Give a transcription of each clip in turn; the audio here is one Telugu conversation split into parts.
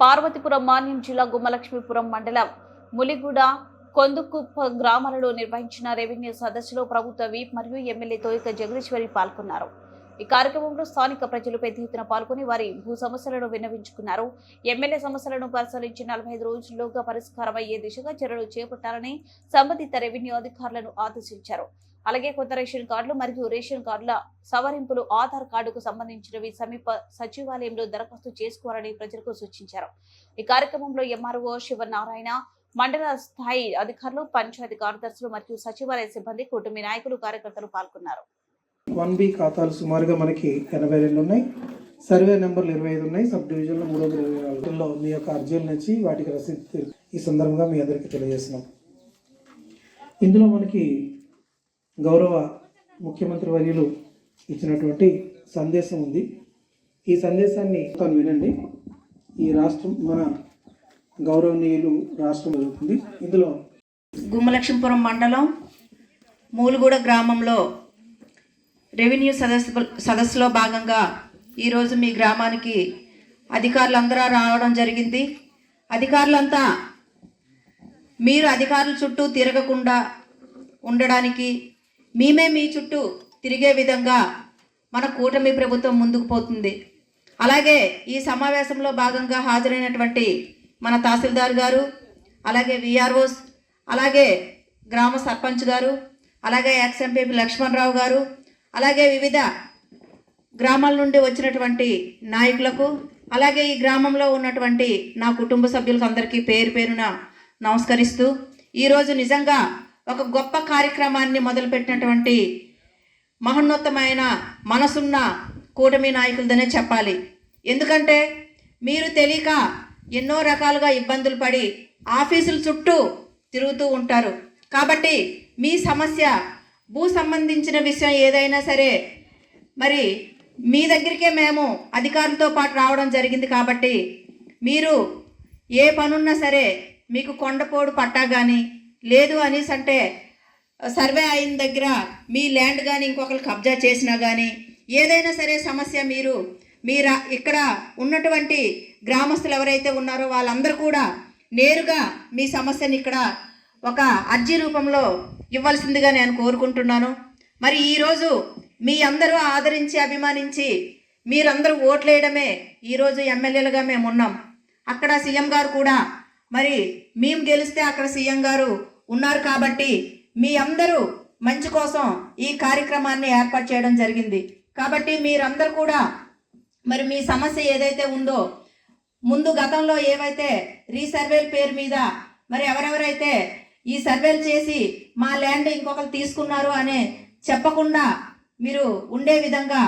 పార్వతీపురం మాన్యం జిల్లా గుమ్మలక్ష్మీపురం మండలం ములిగూడ కొందుకుప్ప గ్రామాలలో నిర్వహించిన రెవెన్యూ సదస్సులో ప్రభుత్వ వీప్ మరియు ఎమ్మెల్యే తోయిక జగదీశ్వరి పాల్గొన్నారు. ఈ కార్యక్రమంలో స్థానిక ప్రజలు పెద్ద ఎత్తున పాల్గొని వారి భూ సమస్యలను విన్నవించుకున్నారు. ఎమ్మెల్యే సమస్యలను పరిశీలించి నలభై ఐదు రోజుల్లోగా పరిష్కారం అయ్యే దిశగా చర్యలు చేపట్టాలని సంబంధిత రెవెన్యూ అధికారులను ఆదేశించారు. అలాగే కొత్త రేషన్ కార్డులు మరియు రేషన్ కార్డుల సవరింపులు ఆధార్ కార్డుకు సంబంధించినవి సమీప సచివాలయంలో దరఖాస్తు చేసుకోవాలని ప్రజలకు సూచించారు. ఈ కార్యక్రమంలో ఎంఆర్ఓ శివనారాయణ మండల స్థాయి అధికారులు పంచాయతీ కార్యదర్శులు మరియు సచివాలయ సిబ్బంది కుటుంబ నాయకులు కార్యకర్తలు పాల్గొన్నారు. వన్ బి ఖాతాలు సుమారుగా మనకి ఎనభై రెండు ఉన్నాయి. సర్వే నెంబర్లు ఇరవై ఐదు ఉన్నాయి. సబ్ డివిజన్లో మూడు వందల ఇరవై నాలుగులో మీ యొక్క అర్జీలు నుంచి వాటికి రసీదు ఈ సందర్భంగా మీ అందరికీ తెలియజేస్తున్నాం. ఇందులో మనకి గౌరవ ముఖ్యమంత్రి వర్యులు ఇచ్చినటువంటి సందేశం ఉంది. ఈ సందేశాన్ని తను వినండి. ఈ రాష్ట్రం మన గౌరవనీయులు రాష్ట్రం జరుగుతుంది. ఇందులో గుమ్మలక్ష్మీపురం మండలం మూలుగూడ గ్రామంలో రెవెన్యూ సదస్సు సదస్సులో భాగంగా ఈరోజు మీ గ్రామానికి అధికారులందరూ రావడం జరిగింది. అధికారులంతా మీరు అధికారుల చుట్టూ తిరగకుండా ఉండడానికి మేమే మీ చుట్టూ తిరిగే విధంగా మన కూటమి ప్రభుత్వం ముందుకు పోతుంది. అలాగే ఈ సమావేశంలో భాగంగా హాజరైనటువంటి మన తహసీల్దార్ గారు అలాగే విఆర్ఓస్ అలాగే గ్రామ సర్పంచ్ గారు అలాగే ఎక్స్ ఎంపీ లక్ష్మణరావు గారు అలాగే వివిధ గ్రామాల నుండి వచ్చినటువంటి నాయకులకు అలాగే ఈ గ్రామంలో ఉన్నటువంటి నా కుటుంబ సభ్యులకు అందరికీ పేరు పేరున నమస్కరిస్తూ ఈరోజు నిజంగా ఒక గొప్ప కార్యక్రమాన్ని మొదలుపెట్టినటువంటి మహోన్నతమైన మనసున్న కూటమి నాయకులదనే చెప్పాలి. ఎందుకంటే మీరు తెలియక ఎన్నో రకాలుగా ఇబ్బందులు పడి ఆఫీసుల చుట్టూ తిరుగుతూ ఉంటారు. కాబట్టి మీ సమస్య భూ సంబంధించిన విషయం ఏదైనా సరే మరి మీ దగ్గరికే మేము అధికారులతో పాటు రావడం జరిగింది కాబట్టి మీరు ఏ పనున్నా సరే మీకు కొండపోడు పట్టా కానీ లేదు అనేసి అంటే సర్వే అయిన దగ్గర మీ ల్యాండ్ కానీ ఇంకొకరు కబ్జా చేసినా కానీ ఏదైనా సరే సమస్య మీరు మీరు ఇక్కడ ఉన్నటువంటి గ్రామస్తులు ఎవరైతే ఉన్నారో వాళ్ళందరూ కూడా నేరుగా మీ సమస్యని ఇక్కడ ఒక అర్జీ రూపంలో ఇవ్వాల్సిందిగా నేను కోరుకుంటున్నాను. మరి ఈరోజు మీ అందరూ ఆదరించి అభిమానించి మీరందరూ ఓట్లేయడమే ఈరోజు ఎమ్మెల్యేలుగా మేము ఉన్నాం. అక్కడ సీఎం గారు కూడా మరి మేము గెలిస్తే అక్కడ సీఎం గారు ఉన్నారు కాబట్టి మీ అందరూ మంచి కోసం ఈ కార్యక్రమాన్ని ఏర్పాటు చేయడం జరిగింది. కాబట్టి మీరందరూ కూడా మరి మీ సమస్య ఏదైతే ఉందో ముందు గతంలో ఏవైతే రీసర్వేల పేరు మీద మరి ఎవరెవరైతే ఈ సర్వేలు చేసి మా ల్యాండ్ ఇంకొకరు తీసుకున్నారు అనే చెప్పకుండా మీరు ఉండే విధంగా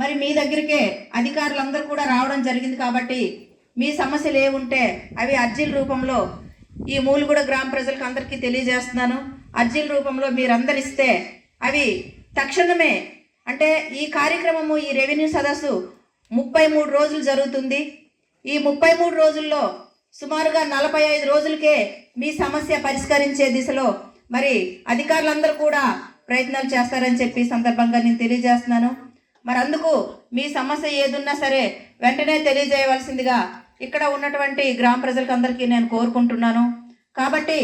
మరి మీ దగ్గరికే అధికారులందరూ కూడా రావడం జరిగింది కాబట్టి మీ సమస్యలు ఏముంటే అవి అర్జీల రూపంలో ఈ మూలుగూడ గ్రామ ప్రజలకు అందరికీ తెలియజేస్తున్నాను. అర్జీల రూపంలో మీరందరిస్తే అవి తక్షణమే అంటే ఈ కార్యక్రమము ఈ రెవెన్యూ సదస్సు ముప్పై మూడు రోజులు జరుగుతుంది. ఈ ముప్పై మూడు రోజుల్లో సుమారుగా నలభై ఐదు రోజులకే మీ సమస్య పరిష్కరించే దిశలో మరి అధికారులందరూ కూడా ప్రయత్నాలు చేస్తారని చెప్పి సందర్భంగా నేను తెలియజేస్తున్నాను. మరి అందుకు మీ సమస్య ఏదున్నా సరే వెంటనే తెలియజేయవలసిందిగా ఇక్కడ ఉన్నటువంటి గ్రామ ప్రజలకు అందరికీ నేను కోరుకుంటున్నాను. కాబట్టి